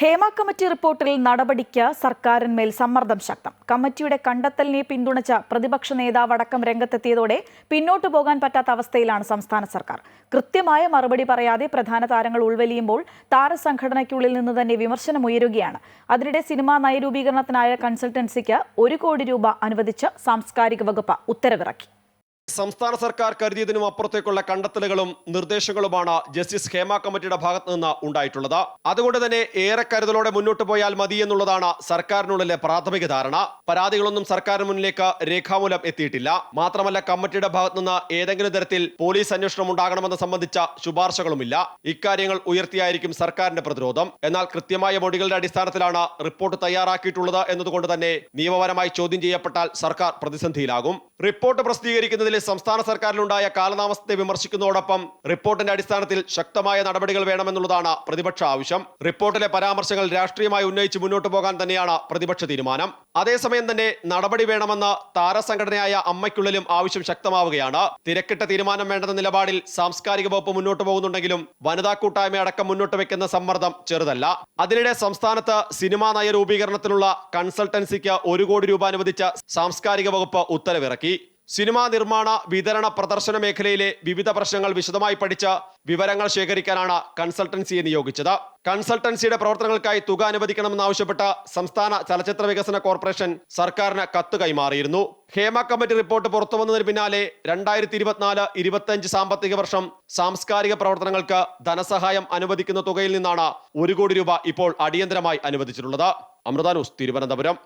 Hema committee റിപ്പോർട്ടിൽ നടപടിക്ക് സർക്കാരിന്മേൽ സമ്മർദ്ദം ശക്തം. കമ്മിറ്റിയുടെ കണ്ടെത്തലിനെ പിന്തുണച്ച പ്രതിപക്ഷ നേതാവ് അടക്കം രംഗത്തെത്തിയതോടെ പിന്നോട്ടു പോകാൻ പറ്റാത്ത അവസ്ഥയിലാണ് സംസ്ഥാന സർക്കാർ. കൃത്യമായ മറുപടി പറയാതെ പ്രധാന താരങ്ങൾ ഉൾവലിയുമ്പോൾ താരസംഘടനയ്ക്കുള്ളിൽ നിന്ന് തന്നെ വിമർശനം ഉയരുകയാണ്. അതിനിടെ സിനിമാ നയരൂപീകരണത്തിനായ കൺസൾട്ടൻസിക്ക് ഒരു കോടി രൂപ അനുവദിച്ച് സാംസ്കാരിക വകുപ്പ് ഉത്തരവിറക്കി. സംസ്ഥാന സർക്കാർ കരുതിയതിനും അപ്പുറത്തേക്കുള്ള കണ്ടെത്തലുകളും നിർദ്ദേശങ്ങളുമാണ് ജസ്റ്റിസ് ഹേമ കമ്മിറ്റിയുടെ ഭാഗത്തു നിന്ന് ഉണ്ടായിട്ടുള്ളത്. അതുകൊണ്ട് തന്നെ ഏറെ കരുതലോടെ മുന്നോട്ട് പോയാൽ മതി എന്നുള്ളതാണ് സർക്കാരിനുള്ളിലെ പ്രാഥമിക ധാരണ. പരാതികളൊന്നും സർക്കാരിന് മുന്നിലേക്ക് രേഖാമൂലം എത്തിയിട്ടില്ല. മാത്രമല്ല കമ്മിറ്റിയുടെ ഭാഗത്തു നിന്ന് ഏതെങ്കിലും തരത്തിൽ പോലീസ് അന്വേഷണം ഉണ്ടാകണമെന്ന് സംബന്ധിച്ച ശുപാർശകളുമില്ല. ഇക്കാര്യങ്ങൾ ഉയർത്തിയായിരിക്കും സർക്കാരിന്റെ പ്രതിരോധം. എന്നാൽ കൃത്യമായ മൊഴികളുടെ അടിസ്ഥാനത്തിലാണ് റിപ്പോർട്ട് തയ്യാറാക്കിയിട്ടുള്ളത് എന്നതുകൊണ്ട് തന്നെ നിയമപരമായി ചോദ്യം ചെയ്യപ്പെട്ടാൽ സർക്കാർ പ്രതിസന്ധിയിലാകും. റിപ്പോർട്ട് പ്രസിദ്ധീകരിക്കുന്നതിൽ സംസ്ഥാന സർക്കാരിലുണ്ടായ കാലതാമസത്തെ വിമർശിക്കുന്നതോടൊപ്പം റിപ്പോർട്ടിന്റെ അടിസ്ഥാനത്തിൽ ശക്തമായ നടപടികൾ വേണമെന്നുള്ളതാണ് പ്രതിപക്ഷ ആവശ്യം. റിപ്പോർട്ടിലെ പരാമർശങ്ങൾ രാഷ്ട്രീയമായി ഉന്നയിച്ച് മുന്നോട്ട് പോകാൻ തന്നെയാണ് പ്രതിപക്ഷ തീരുമാനം. അതേസമയം തന്നെ നടപടി വേണമെന്ന് താരസംഘടനയായ അമ്മയ്ക്കുള്ളിലും ആവശ്യം ശക്തമാവുകയാണ്. തിരക്കിട്ട തീരുമാനം വേണ്ടെന്ന നിലപാടിൽ സാംസ്കാരിക വകുപ്പ് മുന്നോട്ട് പോകുന്നുണ്ടെങ്കിലും വനിതാ കൂട്ടായ്മ അടക്കം മുന്നോട്ട് വെക്കുന്ന സമ്മർദ്ദം ചെറുതല്ല. അതിനിടെ സംസ്ഥാനത്ത് സിനിമാ നയ രൂപീകരണത്തിനുള്ള കൺസൾട്ടൻസിക്ക് ഒരു കോടി രൂപ അനുവദിച്ച സാംസ്കാരിക വകുപ്പ് ഉത്തരവിറക്കി. സിനിമാ നിർമ്മാണ വിതരണ പ്രദർശന മേഖലയിലെ വിവിധ പ്രശ്നങ്ങൾ വിശദമായി പഠിച്ച വിവരങ്ങൾ ശേഖരിക്കാനാണ് കൺസൾട്ടൻസിയെ നിയോഗിച്ചത്. കൺസൾട്ടൻസിയുടെ പ്രവർത്തനങ്ങൾക്കായി തുക അനുവദിക്കണമെന്നാവശ്യപ്പെട്ട് സംസ്ഥാന ചലച്ചിത്ര വികസന കോർപ്പറേഷൻ സർക്കാരിന് കത്ത് കൈമാറിയിരുന്നു. ഹേമ കമ്മിറ്റി റിപ്പോർട്ട് പുറത്തു വന്നതിന് പിന്നാലെ രണ്ടായിരത്തി ഇരുപത്തിനാല് ഇരുപത്തിയഞ്ച് സാമ്പത്തിക വർഷം സാംസ്കാരിക പ്രവർത്തനങ്ങൾക്ക് ധനസഹായം അനുവദിക്കുന്ന തുകയിൽ നിന്നാണ് ഒരു കോടി രൂപ ഇപ്പോൾ അടിയന്തരമായി അനുവദിച്ചിട്ടുള്ളത്. അമൃത ന്യൂസ് തിരുവനന്തപുരം.